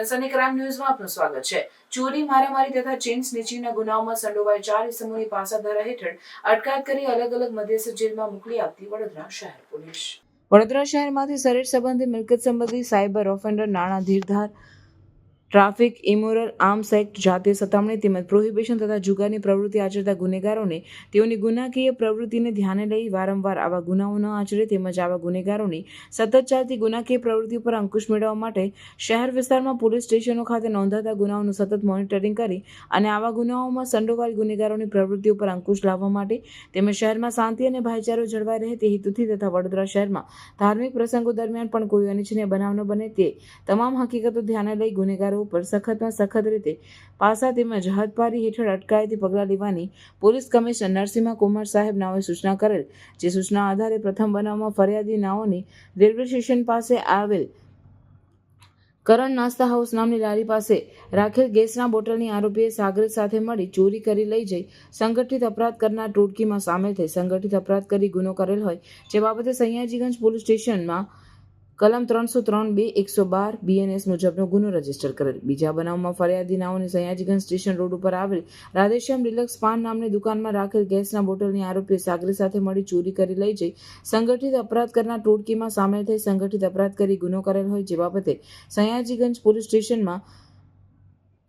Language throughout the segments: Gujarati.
સનસની ક્રાઇમ ન્યૂઝમાં આપનું સ્વાગત છે. ચોરી, મારામારી તથા ચેઇન સ્નેચિંગના ગુનાઓમાં સંડોવાયેલ ચાર ઇસમોની પાસાધારા હેઠળ અટકાયત કરી અલગ અલગ મધ્યસ્થ જેલમાં મોકલી આપતી વડોદરા શહેર પોલીસ. વડોદરા શહેરમાંથી શરીર સંબંધી મિલકત સંબંધી સાયબર ઓફેન્ડર નાણાં ધીરધાર ટ્રાફિક, ઇમોરલ આર્મ્સ એક્ટ જાતીય સતામણી તેમજ પ્રોહિબિશન તથા જુગારની પ્રવૃત્તિ આચરતા ગુનેગારોને તેઓની ગુનાકીય પ્રવૃત્તિને ધ્યાને લઈ વારંવાર આવા ગુનાઓ ન આચરે તેમજ આવા ગુનેગારોની સતત ચાલતી ગુનાકીય પ્રવૃત્તિ પર અંકુશ મેળવવા માટે શહેર વિસ્તારમાં પોલીસ સ્ટેશનો ખાતે નોંધાતા ગુનાઓનું સતત મોનિટરિંગ કરી અને આવા ગુનાઓમાં સંડોવાયેલ ગુનેગારોની પ્રવૃત્તિઓ પર અંકુશ લાવવા માટે તેમજ શહેરમાં શાંતિ અને ભાઈચારો જળવાઈ રહે તે હેતુથી તથા વડોદરા શહેરમાં ધાર્મિક પ્રસંગો દરમિયાન પણ કોઈ અનિચ્છનીય બનાવ ન બને તે તમામ હકીકતો ધ્યાને લઈ ગુનેગારો ઉપર સખતમાં સખત રીતે પાસા તેમજ હદપારી હેઠળ અટકાયતી પગલાં લેવાની પોલીસ કમિશનર નરસિંહ કુમાર સાહેબ નાઓએ સૂચના કરેલ, જે સૂચના આધારે પ્રથમ બનાવમાં ફરિયાદી નાઓની રેલવે સ્ટેશન પાસે આવેલ કરણ નાસ્તા હાઉસ નામની લારી પાસે રાખેલ ગેસના બોટલની આરોપીએ સાગર સાથે મળી ચોરી કરી લઈ જઈ સંગઠિત અપરાધ કરનાર ટોટકીમાં સામેલ થઈ સંગઠિત અપરાધ કરી ગુનો કરેલ હોય, જે બાબતે સયાજીગંજ પોલીસ સ્ટેશનમાં કલમ ત્રણસો ત્રણ બે એકસો બાર બીએનએસ મુજબનો ગુનો રજિસ્ટર કરેલ. બીજા બનાવમાં ફરિયાદીનાઓને સયાજીગંજ સ્ટેશન રોડ ઉપર આવેલ રાધેશ્યામ રિલેક્સ પાન નામની દુકાનમાં રાખેલ ગેસના બોટલની આરોપીએ સાગરી સાથે મળી ચોરી કરી લઈ જઈ સંગઠિત અપરાધ કરનાર ટોળકીમાં સામેલ થઈ સંગઠિત અપરાધ કરી ગુનો કરેલ હોય જે બાબતે સયાજીગંજ પોલીસ સ્ટેશનમાં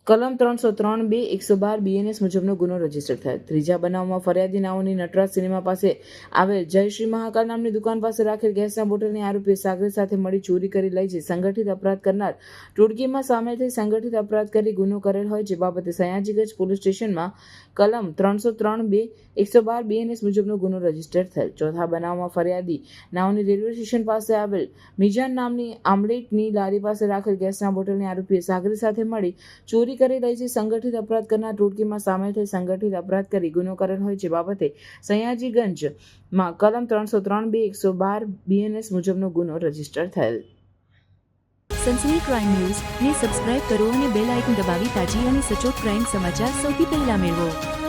કલમ ત્રણસો ત્રણ બે એકસો બાર બીએનએસ મુજબનો ગુનો રજિસ્ટર થયો. ત્રીજા બનાવમાં ફરિયાદી નાઓની નટરાજ સિનેમા પાસે આવેલ જયશ્રી મહાકાલ નામની દુકાન પાસે રાખેલ ગેસના બોટલની આરોપીએ સાગર સાથે મળી ચોરી કરી લઈ જઈ સંગઠિત અપરાધ કરનાર ટોળકીમાં સામેલ થઈ સંગઠિત અપરાધ કરી ગુનો કરેલ હોય જે બાબતે સયાજીગંજ પોલીસ સ્ટેશનમાં કલમ ત્રણસો ત્રણ બે એકસો બાર બીએનએસ મુજબનો ગુનો રજિસ્ટર થયેલ ચોથા બનાવમાં ફરિયાદી નાઓની રેલવે સ્ટેશન પાસે આવેલ મિજાન નામની આમલેટની લારી પાસે રાખેલ ગેસના બોટલની આરોપીએ સાગરી સાથે મળી ચોરી કરી લઈ જઈ સંગઠિત અપરાધ કરનાર ટોળકીમાં સામેલ થઈ સંગઠિત અપરાધ કરી ગુનો કરેલ હોય જે બાબતે સયાજીગંજમાં કલમ ત્રણસો ત્રણ બે એકસો બાર બીએનએસ મુજબનો ગુનો રજિસ્ટર થયેલ. સનસની ક્રાઇમ ન્યૂઝ ને સબસ્ક્રાઇબ કરો અને બેલ આઇકન દબાવી તાજી અને સચોટ ક્રાઇમ સમાચાર સૌથી પહેલા મેળવો.